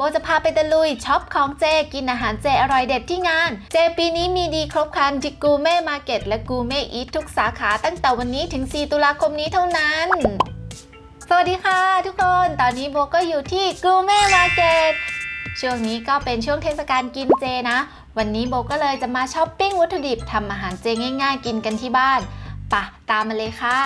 โบจะพาไปตะลุยช็อปของเจ กินอาหารเจอร่อยเด็ดที่งาน เจปีนี้มีดีครบครันที่กูเม่มาร์เก็ตและกูเม่อีททุกสาขาตั้งแต่วันนี้ถึง 4 ตุลาคมนี้เท่านั้นสวัสดีค่ะทุกคน ตอนนี้โบก็อยู่ที่กูเม่มาร์เก็ตช่วงนี้ก็เป็นช่วงเทศกาลกินเจนะ วันนี้โบก็เลยจะมาช้อปปิ้งวัตถุดิบทำอาหารเจง่าย ๆ กินกันที่บ้านปะตามมาเลยค่ะ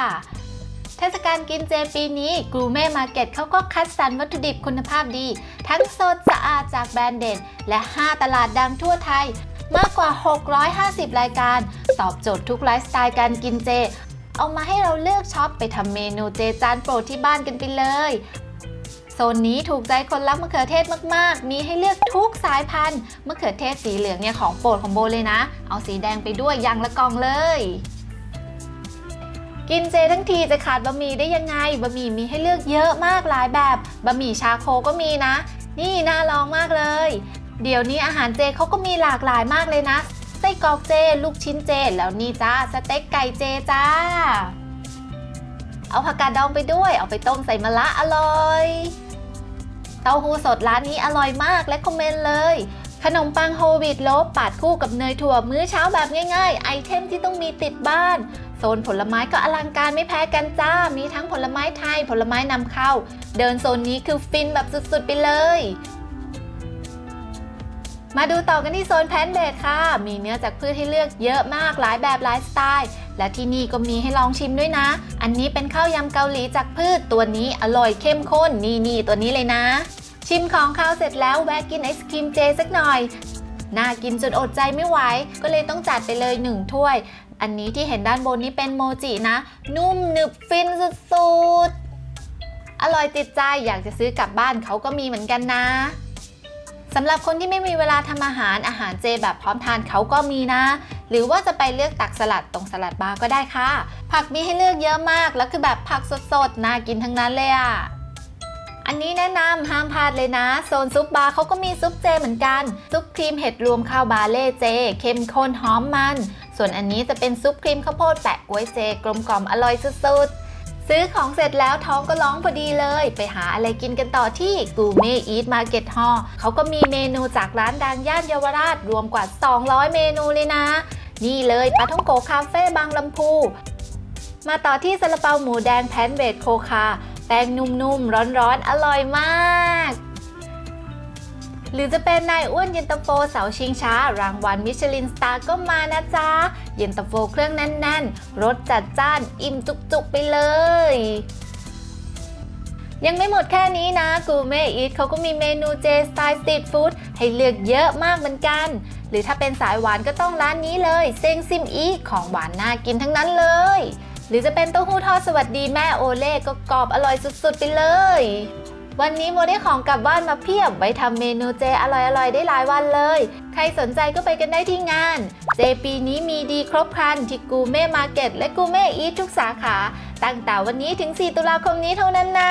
เทศกาลกินเจปีนี้กรูเม่มาร์เก็ตเขาก็คัดสรรวัตถุดิบคุณภาพดี ทั้งสดสะอาดจากแบรนด์เด่น และ 5 ตลาดดังทั่วไทย มากกว่า 650 รายการ ตอบโจทย์ทุกไลฟ์สไตล์การกินเจ เอามาให้เราเลือกช็อปไปทำเมนูเจจานโปรดที่บ้านกันไปเลยโซนนี้ถูกใจคนรักมะเขือเทศมาก ๆ มีให้เลือกทุกสายพันธุ์มะเขือเทศสีเหลืองเนี่ยของโปรดของโบเลยนะ เอาสีแดงไปด้วยย่างละกองเลย กินเจทั้งทีจะขาดบะหมี่ได้ยังไง บะหมี่มีให้เลือกเยอะมากหลายแบบ บะหมี่ชาโคก็มีนะ นี่น่าลองมากเลย เดี๋ยวนี้อาหารเจเขาก็มีหลากหลายมากเลยนะ ไส้กรอกเจ ลูกชิ้นเจ แล้วนี่จ้าสเต็กไก่เจจ้า เอาผักกาดดองไปด้วย เอาไปต้มใส่มะระอร่อย เต้าหู้สดร้านนี้อร่อยมากและคอมเมนต์เลย ขนมปังโฮวีตโลบปาดคู่กับเนยถั่วมื้อเช้าแบบง่ายๆ ไอเทมที่ต้องมีติดบ้าน ซนผลไม้ก็อลังการไม่แพ้กันจ้า มีทั้งผลไม้ไทย ผลไม้นำเข้า เดินโซนนี้คือฟินแบบสุดๆไปเลย มาดูต่อกันที่โซนแพนเบดค่ะ มีเนื้อจากพืชให้เลือกเยอะมากหลายแบบหลายสไตล์และที่นี่ก็มีให้ลองชิมด้วยนะ อันนี้เป็นข้าวยำเกาหลีจากพืชตัวนี้อร่อยเข้มข้นนี่นี่ตัวนี้เลยนะ ชิมของข้าวเสร็จแล้วแวะกินไอศครีมเจสักหน่อย น่ากินจนอดใจไม่ไหว ก็เลยต้องจัดไปเลยหนึ่งถ้วย อันนี้ที่เห็นด้านบนนี้เป็นโมจินะ นุ่มหนึบฟินสุดๆ อร่อยติดใจอยากจะซื้อกลับบ้านเขาก็มีเหมือนกันนะสำหรับคนที่ไม่มีเวลาทำอาหารอาหารเจแบบพร้อมทานเขาก็มีนะ หรือว่าจะไปเลือกตักสลัดตรงสลัดบาร์ก็ได้ค่ะ ผักมีให้เลือกเยอะมากแล้วคือแบบผักสดๆน่ากินทั้งนั้นเลยอะ อันนี้แนะนำห้ามพลาดเลยนะ โซนซุปบาร์เขาก็มีซุปเจเหมือนกัน ซุปครีมเห็ดรวมข้าวบาเล่เจ เข้มข้นหอมมัน ส่วนอันนี้จะเป็นซุปครีมข้าวโพดแปะก๊วยเจ กลมกล่อมอร่อยสุดๆ ซื้อของเสร็จแล้วท้องก็ร้องพอดีเลย ไปหาอะไรกินกันต่อที่กูเม่อีทมาร์เก็ตฮอลเขาก็มีเมนูจากร้านดังย่านเยาวราชรวมกว่า 200 เมนูเลยนะ นี่เลยปลาท่องโกคาเฟ่บางลำพูมาต่อที่ซาลาเปาหมูแดงแพนเวดโคคา แป้งนุ่มๆ ร้อนๆ อร่อยมาก หรือจะเป็นนายอ้วนเย็นตาโฟเสาชิงช้า รางวัลมิชลินสตาร์ก็มานะจ๊ะ เย็นตาโฟเครื่องแน่นๆ รสจัดจ้านอิ่มจุกๆ ไปเลยยังไม่หมดแค่นี้นะ กูเมอีทเขาก็มีเมนูเจสไตล์สตรีทฟู้ดให้เลือกเยอะมากเหมือนกัน หรือถ้าเป็นสายหวานก็ต้องร้านนี้เลย เซงซิมอีของหวานน่ากินทั้งนั้นเลย หรือจะเป็นเต้าหู้ทอดสวัสดีแม่โอเล่ก็กรอบอร่อยสุดๆไปเลย วันนี้โมได้ของกลับบ้านมาเพียบไว้ทำเมนูเจอร่อยๆ ได้หลายวันเลย ใครสนใจก็ไปกันได้ที่งาน เจปีนี้มีดีครบครันที่กูเม่มาร์เก็ตและกูเม่อีททุกสาขา ตั้งแต่วันนี้ถึง 4 ตุลาคมนี้เท่านั้นนะ